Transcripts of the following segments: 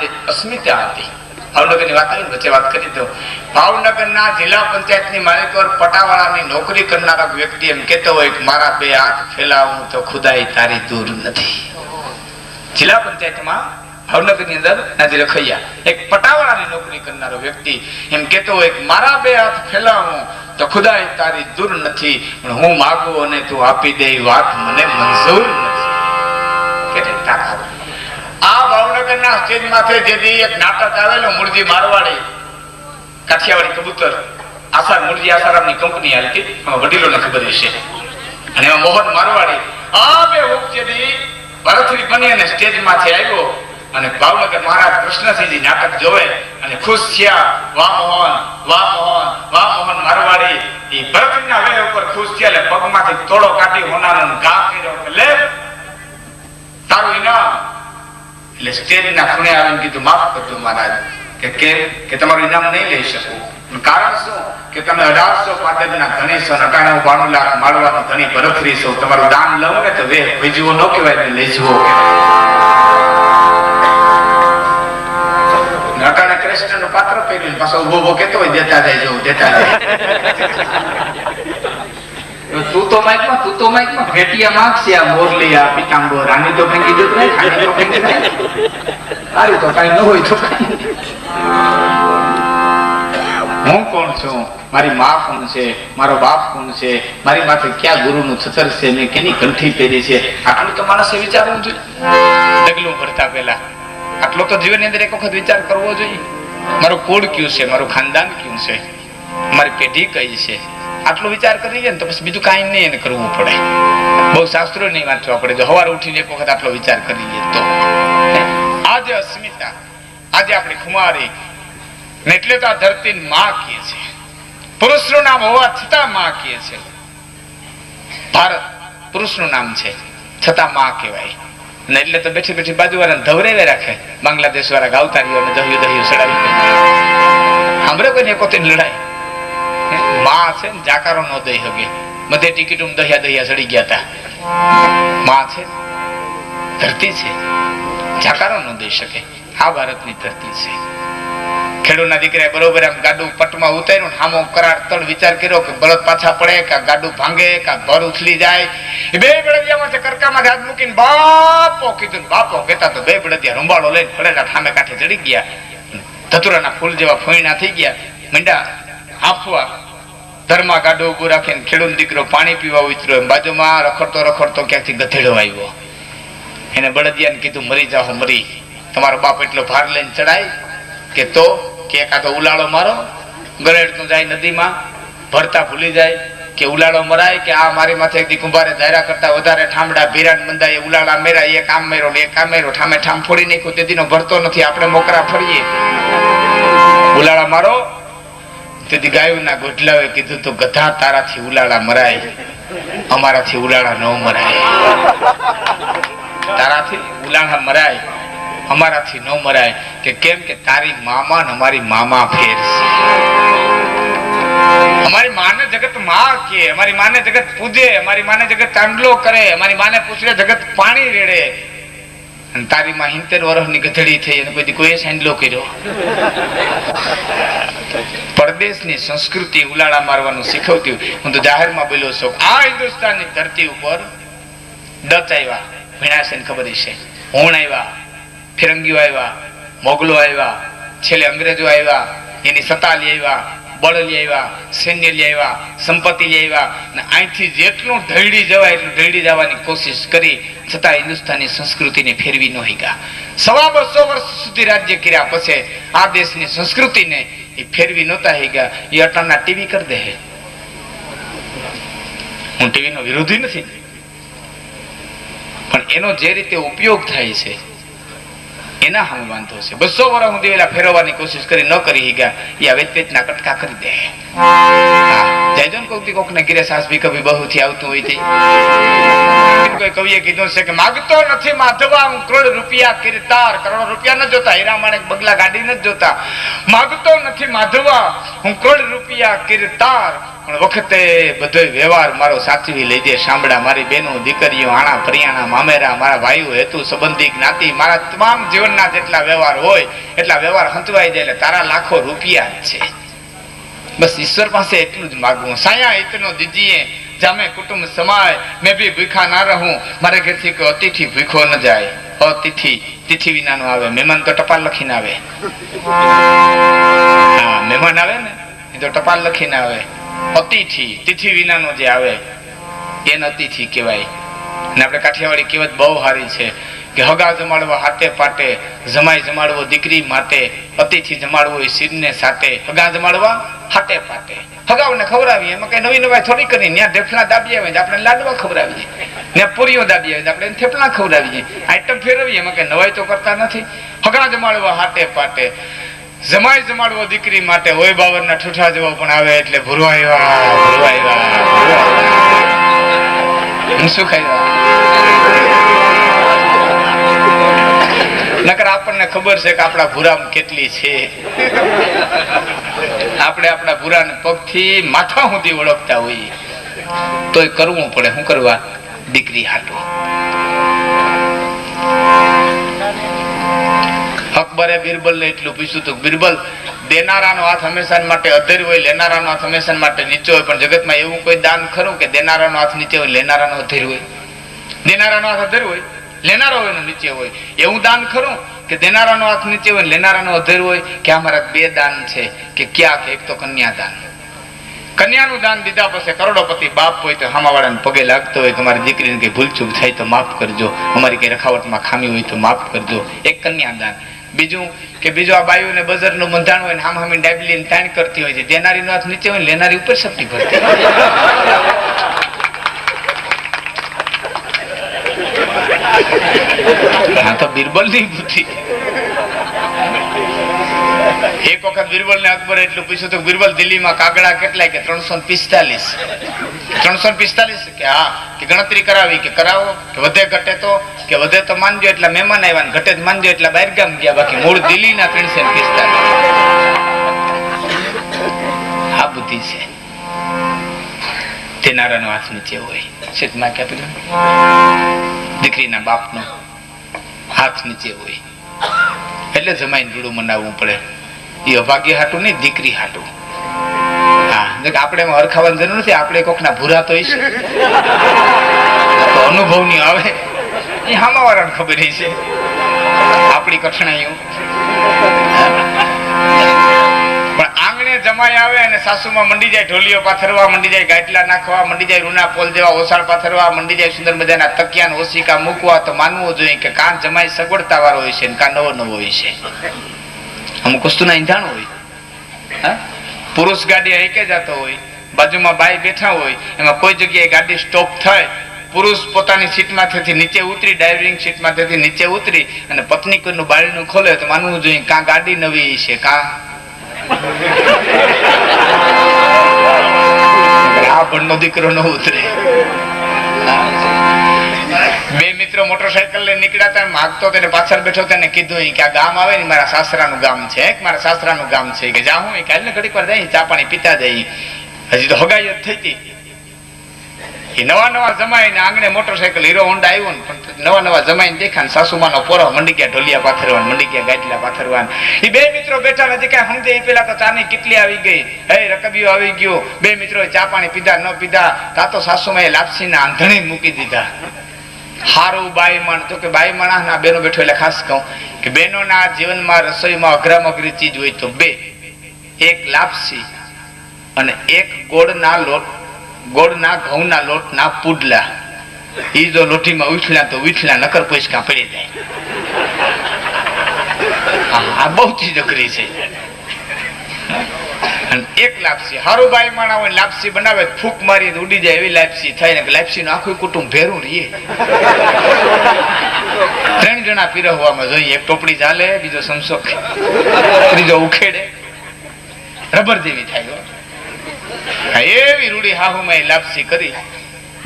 જે અસ્મિતા હતી. ભાવનગરની વાત આવી વચ્ચે વાત કરી દઉં ભાવનગરના જિલ્લા પંચાયતની માલિકો પટાવાળાની નોકરી કરનારા વ્યક્તિ એમ કહેતો હોય કે, મારા બે હાથ ફેલાવું તો ખુદાઈ તારી દૂર નથી. જિલ્લા પંચાયતમાં ભાવનગરની અંદર નાજી રખૈયા એક પટાવાળાની નોકરી કરનારો વ્યક્તિ એમ કહેતો હોય કે, મારા બે હાથ ફેલાવું તો ખુદાઈ તારી દૂર નથી, પણ હું માગું અને તું આપી દે વાત મને મંજૂર નથી. કેટલી તાકાત આ ભાવનગરના સ્ટેજ નાટક આવેલું અને ભાવનગર મહારાજ કૃષ્ણસિંહજી નાટક જોવે અને ખુશ થયા, વાહ મોહન વાહ મોહન વાહ મોહન મારવાડી. એ ભરતના વેહ ઉપર ખુશ થયા એટલે પગમાંથી તોડો કાઢી, હોનાનો ઘા કર્યો લે, તારું ઇનામ એટલે સ્ટેજના ખૂણે આવીને કીધું માફ કરજો મહારાજ કે કેમ કે તમારું ઇનામ નહીં લઈ શકું કારણ શું કે તમે અઢારસો પાદરના ધણી છો નકાણું બાણું લાખ માળવાનો ધણી ભરતરી છો તમારું દાન લઉં ને તો વે ભેજવો ન કહેવાય ને લઈ જવો કહેવાય નટાણે કૃષ્ણનું પાત્ર પહેર્યું પાછો ઊભો ઊભો કેતો હોય દેતા જાય જવું દેતા જાય તું તો માઇકમાં તું ભેટિયા માગશે આ મોરલી આ પીતાંબર આની તો ફેંકી દો નહીં ખાલી તો ફેંકી દે તારી તો કઈ ન હોય તો હું કોણ છું મારી મા કોણ છે મારો બાપ કોણ છે મારી માથે ક્યાં ગુરુનું છતર છે મેં કેની કંઠી પહેરી છે આટલું તો માણસે વિચારવું જોઈએ ડગલું ભરતા પહેલા આટલો તો જીવનની અંદર એક વખત વિચાર કરવો જોઈએ મારું કુળ કયું છે મારું ખાનદાન કયું છે મારી પેઢી કઈ છે આટલો વિચાર કરી લે ને તો પછી બીજું કાંઈ નહીં એને કરવું પડે. બહુ શાસ્ત્રો નહીં વાંચવા પડે. જો સવારે ઉઠીને એક વખત આટલો વિચાર કરી લે તો. આજે અસ્મિતા, આજે આપણે ખુમારી. ને એટલે તો આ ધરતી માં કહે છે. પુરુષનું નામ હોવા છતાં માં કહે છે. ભારત પુરુષનું નામ છે. છતાં માં કહેવાય. ને એટલે તો બેઠી બેઠી બાજુ વાળા ધવરેવે રાખે. બાંગ્લાદેશ વાળા ગાવતારીઓ અને દહ્યું દહ્યું સડાવી સાંભળે કોઈને પોતે લડાઈ? માં છે ને, જાકારો ન દઈ શકે. બધે ટિકિટ દહિયા દહિયા ચડી ગયા હતા માં છે ધરતી છે. જાકારો ન દઈ શકે. આ ભારતની ધરતી છે. ખેડૂતના દીકરાએ બરોબર આમ ગાડું પટમાં ઉતાર્યું હામો કરાર તળ વિચાર કર્યો કે બળદ પાછા પડે, કે ગાડું ભાંગે, કે ઘર ઉથલી જાય. બે બળદિયામાં કરકામાં હાથ મૂકીને બાપો કીધું બાપો કહેતા તો બે બળદિયા રૂંબાળો લઈને પડેલા ઠામે કાંઠે ચડી ગયા. ધતુરાના ફૂલ જેવા ફોઈના થઈ ગયા. મીંડા હાફવા ધર્મા ગાડો ઊભો રાખીને ખેડૂત દીકરો પાણી પીવા ઉતર્યો બાજુમાં રખડતો રખડતો ક્યાંથી ગધેડો આવ્યો? એને બળદિયાને કીધું, મરી જાઓ, મરી. તમારો બાપ એટલો ભાર લઈને ચડાય કે તો કે એકાદો ઉલાળો મારો. ગળેડતું જાય નદીમાં, ભરતા ભૂલી જાય કે ઉલાળો મરાય કે આ મારી માથે એક દી કુંભારે ધાર્યા કરતા વધારે ઠામડા ભીરાન બંધાય ઉલાળા મેરા એ કામ મેરો ને કામ મેરો, ઠામે ઠામ ફોડી નાખ્યું. તેદીનો ભરતો નથી, આપણે મોકરા ફરીએ. ઉલાળા મારો. તેથી ગાયોના ગોઠલાવે કીધું તો, ગધા તારાથી ઉલાળા મરાય. અમારાથી ઉલાળા ન મરાય. તારાથી ઉલાળા મરાય, અમારાથી ન મરાય. કે કેમ કે તારી મામા ને અમારી મામા ફેર અમારી માને જગતમાં કે, અમારી માને જગત પૂજે, અમારી માને જગત ચાંદલો કરે, અમારી માને પૂછડે જગત પાણી રેડે. અને તારી માં હિંતેર વર્ષની ગધડી થઈ અને કોઈ દી સાંડલો કર્યો? પરદેશની સંસ્કૃતિ ઉલાળા મારવાનું શીખવતી હું તો જાહેરમાં બોલ્યો છું, આ હિન્દુસ્તાનની ધરતી ઉપર ડચ આવ્યા ભીણાશે ખબર છે હોણ આવ્યા, ફિરંગીઓ આવ્યા, મોગલો આવ્યા, છેલ્લે અંગ્રેજો આવ્યા, એની સતાલી આવ્યા બળ લઈ આવ્યા સૈન્ય લઈ આવ્યા, સંપત્તિ લઈ આવ્યા અને અહીંથી જેટલું ઢળી જવાય એટલું ઢળી જવાની કોશિશ કરી, છતાં હિન્દુસ્તાની સંસ્કૃતિને ફેરવી ન ગયા સવા બસો વર્ષ સુધી રાજ્ય કર્યા પછી આ દેશની સંસ્કૃતિને એ ફેરવી નહોતા હઈ ગયા એ અટલના ટીવી કરી દે હું. ટીવી નો વિરોધી નથી. પણ એનો જે રીતે ઉપયોગ થાય છે એના સામે વાંધો છે. બસો વર્ષ સુધી એલા ફેરવવાની કોશિશ કરી ન કરી ગયા. એ આ વેચ વેચના કટકા કરી દે. હા, જયજો ને કોક દી કોકને ઘીરે સાસ ભી કભી બહુ થી આવતું હોય તે. કોઈ કવિએ કીધું છે કે માગતો નથી માધવા હું કરોડ રૂપિયા કિરતાર. કરોડ રૂપિયા ન જોતા હીરા માણેક બગલા ગાડી ન જોતા. માગતો નથી માધવા હું કરોડ રૂપિયા કિરતાર. પણ વખતે બધો વ્યવહાર મારો સાચવી લેજે સાંભળા, મારી બેનો, દીકરીઓ, આણા ફરિયાણા મામેરા, મારા ભાઈઓ, હેતુ સંબંધી જ્ઞાતિ, મારા તમામ જીવનના જેટલા વ્યવહાર હોય, એટલા વ્યવહાર હંચવાઈ જાય એટલે તારા લાખો રૂપિયા છે. બસ ઈશ્વર પાસે એટલું જ માગવું. સાયા હિતનો દીજીએ, જામે કુટુંબ સમાય, મેં બી ભૂખા ના રહું. મારે ઘરથી કોઈ અતિથિ ભૂખો ન જાય. અતિથિ, તિથિ વિનાનો આવે. મહેમાન તો ટપાલ લખીને આવે. મહેમાન આવે ને? એ તો ટપાલ લખીને આવે. અતિથિ, તિથિ વિનાનો જે આવે, એને અતિથિ કહેવાય. અને આપણે કાઠિયાવાડી કહેવત બહુ સારી છે કે હગા જમાડવા હાથે પાટે, જમાઈ જમાડવો દીકરી માટે, અતિથિ જમાડવો એ શિરને સાટે હગા જમાડવા હાથે પાટે. હગાવને ખવડાવીએ, એમાં કઈ નવી નવાઈ થોડી કરી ત્યાં ઢેફલા દાબી આવે, આપણે લાડવા ખવડાવીએ. ને પૂરીઓ દાબી આવે, આપણે થેપલા ખવડાવીએ. આઈટમ ફેરવીએ, એમાં કઈ નવાઈ તો કરતા નથી. હગા જમાડવા હાટે પાટે. જમાઈ જમાડવો દીકરી માટે હોય બાવરના ઠૂઠા જેવો પણ આવે એટલે ખાઈ નકર આપણને ખબર છે કે આપણા ભૂરામ કેટલી છે. આપણે આપણા ભૂરાને પગથી માથા સુધી ઓળખતા હોઈએ. તોય કરવું પડે, શું કરવા? દીકરી હાટું. અકબરે બિરબલ ને એટલું પૂછ્યું હતું બિરબલ, દેનારાનો હાથ હંમેશા માટે અધેર હોય, લેનારાનો હાથ હંમેશા માટે નીચો હોય, પણ જગતમાં એવું કોઈ દાન ખરું કે દેનારાનો હાથ નીચે હોય, લેનારાનો અધેર હોય? દેનારાનો હાથ અધેર હોય? લેનારો હોય એનો નીચે હોય. એવું દાન ખરું કે દેનારાનો હાથ નીચે હોય લેનારાનો અધેર હોય? કે અમારા બે દાન છે કે ક્યાંક એક તો કન્યાદાન કન્યાનું દાન દીધા પછી કરોડોપતિ બાપ હોય તો હામાવાળાને પગે લાગતો હોય, તમારી મારી દીકરીને કંઈ ભૂલચૂક થાય તો માફ કરજો. અમારી કંઈ રખાવટમાં ખામી હોય તો માફ કરજો. એક કન્યાદાન બીજું કે બીજું આ બાયુને બજારનું બંધાણ હોય ને આમ હામી ડાબલીને તાણ કરતી હોય છે. દેનારીનો હાથ નીચે હોય લેનારી ઉપર સપટી ભરતી હા તો બિરબલની બુદ્ધિ. એક વખત બિરબલ ને અકબર એટલું પૂછ્યું તો બિરબલ દિલ્હીમાં કાગડા કેટલાય કે? ત્રણસો પિસ્તાલીસ. ત્રણસો પિસ્તાલીસ કે કે કે કે કે હાથ નીચે હોય. શેતમાં પેલું? દીકરીના હાથ નીચે હોય. એટલે જમાઈને રૂડું મનાવવું પડે. એ અભાગ્ય હાટું નહીં, દીકરી હાટું. કે આપણે હરખાવાની જરૂર નથી, આપણે કોકના ભૂરા તો હશે અનુભવની આવે. એ હામા ને ખબર છે. આપણી કઠણાઈઓ. આંગણે જમાઈ આવે અને સાસુમાં મંડી જાય, ઢોલીઓ પાથરવા, મંડી જાય, ગાટલા નાખવા, મંડી જાય રૂના પોલ જેવા ઓસાળ પાથરવા, મંડી જાય સુંદર મજાના તકિયાન ઓશિકા મૂકવા, તો માનવું જોઈએ કે કાન જમાઈ સગવડતા વાળો હોય છે ને કાં નવો નવો હોય છે. અમુક વસ્તુના ઈંધાણ હોય. હા? પુરુષ ગાડી હેકે જતો હોય, બાજુમાં બાઈ બેઠા હોય, એમાં કોઈ જગ્યાએ ગાડી સ્ટોપ થાય, પુરુષ પોતાની સીટમાંથી નીચે ઉતરી ડ્રાઇવિંગ સીટમાંથી નીચે ઉતરી અને પત્ની કોઈનું બાળીનું ખોલે તો માનવું જોઈએ કાં ગાડી નવી છે, કાં? આ ભણનો દીકરો ન ઉતરે. બે મિત્રો મોટરસાયકલ લઈને નીકળ્યા હતા માગતો તેને પાછળ બેઠો તેને કીધું કે આ ગામ આવે ને મારા સાસરાનું ગામ છે મારા સાસરાનું ગામ છે. કે જા હું કાલે ઘડીક વાર જાય ચા પાણી પીતા જઈ હજી તો હગાઈ જ થઈ હતી. એ નવા નવા જમાઈને આંગણે મોટરસાયકલ હીરો હોન્ડા આવ્યો પણ નવા નવા જમાઈને દેખા ને સાસુમાનો પોરો મંડી ગયા ઢોલિયા પાથરવા મંડી ગયા ગાટલા પાથરવા એ બે મિત્રો બેઠા નથી કઈ સમજે એ પેલા તો ચાની કેટલી આવી ગઈ. હે રકબીઓ આવી ગયો. બે મિત્રો ચા પાણી પીધા, ન પીધા. તા એ લાપસીના આંધણી મૂકી દીધા. હારું બાઈ મણ. તો કે બાઈ મણા ના બેનો બેઠો એટલે ખાસ કહું કે બહેનોના જીવનમાં રસોઈમાં અઘરામ અઘરી ચીજ હોય તો બે. એક લાપસી અને એક ગોળના લોટ, ગોળના ઘઉંના લોટના પુડલા. એ જો લોટીમાં ઉછળ્યા તો ઉછળ્યા, નકર પોઈસકા પડી જાય. આ બહુ ચીજ અઘરી છે. અને એક લાપસી. હારું બાઈ માણા હોય, લાપસી બનાવે, ફૂક મારી ઉડી જાય એવી લાપસી થાય ને લાપસી નું આખું કુટુંબ ભેરું રહીએ ત્રણ જણા પીરહવામાં જોઈએ. એક ટોપડી ચાલે, બીજો સંસોક ત્રીજો ઉખેડે. રબર જેવી થાય એવી રૂડી હાહુમાં લાપસી કરી.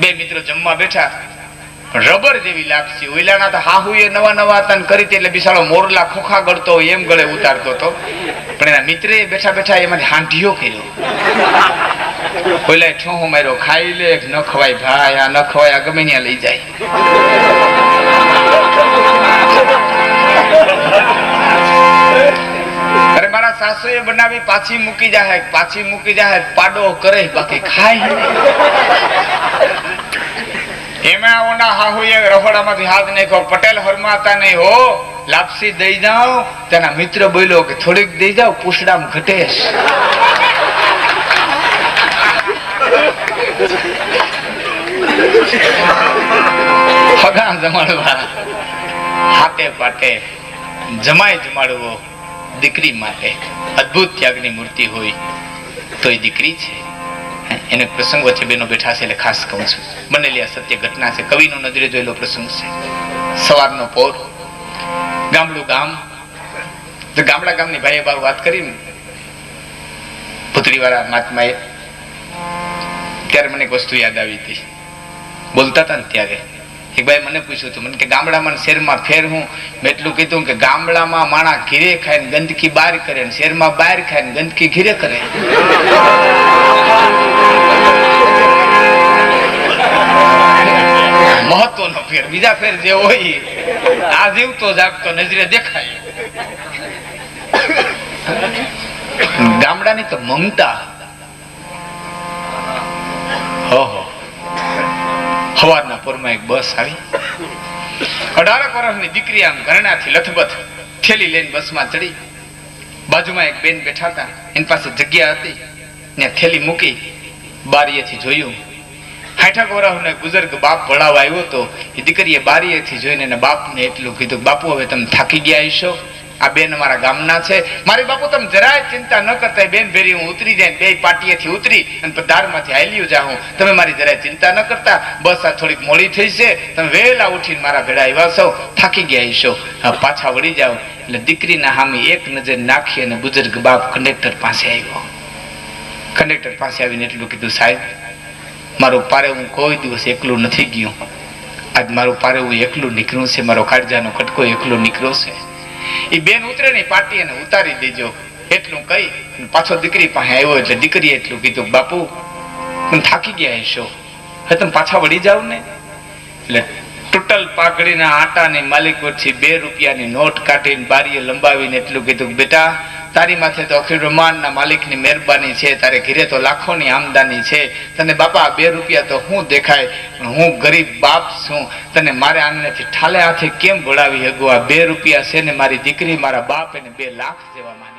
બે મિત્રો જમવા બેઠા. રબર જેવી લાપસી ઓઈલાના તો હાહુ એ નવા નવા તન કરી એટલે બિસાડો મોરલા ખોખા ગળતો એમ ગળે ઉતારતો હતો. પણ એના મિત્રે બેઠા બેઠા એમાંથી હાંઢીઓ કર્યો. ઓલે ઠોહો માર્યો, ખાઈ લે, ન ખવાય ભાઈ, આ ન ખવાય, આ ગમે ત્યાં લઈ જાય. અરે મારા સાસુ એ બનાવી, પાછી મૂકી જાય પાછી મૂકી જાય પાડો કરે, બાકી ખાય. એમાં ઓના હાહુએ રહોડામાંથી હાથ નાખ્યો, પટેલ હરમાતા નહીં હો. લાપસી દઈ જાઓ, તેના મિત્ર બોલ્યો કે થોડીક દઈ જાઓ, પૂછડામ ઘટે ફગામ જમાડવા. હાથે પાટે જમાય જમાડવો દીકરી માટે. અદ્ભુત ત્યાગની મૂર્તિ હોય તો એ દીકરી છે. એનો પ્રસંગ વચ્ચે બેનો બેઠા છે એટલે ખાસ કહું છું. બનેલી આ સત્ય ઘટના છે. કવિનો નજરે જોયેલો પ્રસંગ છે. સવારનો પોર ગામડું ગામ. ગામડા ગામની ભાઈએ બાર વાત કરી પુત્રી વાળા મહાત્માએ ત્યારે મને એક વસ્તુ યાદ આવી હતી. બોલતા હતા ને ત્યારે. એક ભાઈ મને પૂછ્યું હતું, મને કે ગામડામાં શહેરમાં ફેર હું? મેં એટલું કીધું કે ગામડામાં માણા ઘીરે ખાય ને ગંદકી બહાર કરે ને શહેરમાં બહાર ખાય ને ગંદકી ઘીરે કરે. મહત્વનો ફેર. બીજા ફેર જે હોય આ જીવતો જાગતો નજરે દેખાય. ગામડાની તો મમતા. સવારના પોરમાં એક બસ આવી. અઢારક વર્ષની દીકરી આમ ઘરણાથી લથબથ થેલી લઈને બસમાં ચડી. બાજુમાં એક બેન બેઠા હતા. એની પાસે જગ્યા હતી. ને થેલી મૂકી બારીએથી જોયું. વર્ષનો એક બુઝુર્ગ બાપ ભણાવવા આવ્યો હતો. એ દીકરીએ બારીએથી જોઈને એને બાપને એટલું કીધું, બાપુ, હવે તમે થાકી ગયા હશો? આ બેન અમારા ગામના છે. મારી બાપુ, તમે જરાય ચિંતા ન કરતા બેન ભેરી હું ઉતરી જાય બે પાટીએથી ઉતરી અને પધારમાંથી હાલ્યું જાઉં. તમે મારી જરાય ચિંતા ન કરતા. બસ આ થોડીક મોડી થઈ છે. તમે વહેલા ઉઠીને મારા ભેડા આવ્યા છો. થાકી ગયા હશો. પાછા વળી જાઓ. એટલે દીકરીના સામે એક નજર નાખી અને બુઝુર્ગ બાપ કંડક્ટર પાસે આવ્યો. કંડક્ટર પાસે આવીને એટલું કીધું, સાહેબ મારું પારે હું કોઈ દિવસ એકલું નથી ગયું. આજ મારું પારે હું એકલું નીકળ્યું છે, મારો કાળજાનો કટકો એકલો નીકળ્યો છે. એ બેન ઉતરે ને પાટી અને ઉતારી દેજો. એટલું કહી પાછો દીકરી પાસે આવ્યો એટલે દીકરીએ એટલું કીધું, બાપુ તમે થાકી ગયા હશો. હવે તમે પાછા વળી જાવ ને. એટલે ટૂટલ પાઘડીના આટાની માલિક વચ્ચે બે રૂપિયાની નોટ કાઢીને બારીએ લંબાવીને એટલું કીધું, બેટા તારી માથે તો અખિલ બ્રહ્માંડના માલિકની મહેરબાની છે, તારે ઘીરે તો લાખોની આમદાની છે. તને બાપા બે રૂપિયા તો હું દેખાય હું ગરીબ બાપ છું. તને મારે આનાથી ઠાલે હાથે કેમ ભોળાવી હગું? આ બે રૂપિયા છે ને મારી દીકરી, મારા બાપ એને બે લાખ જેવા માને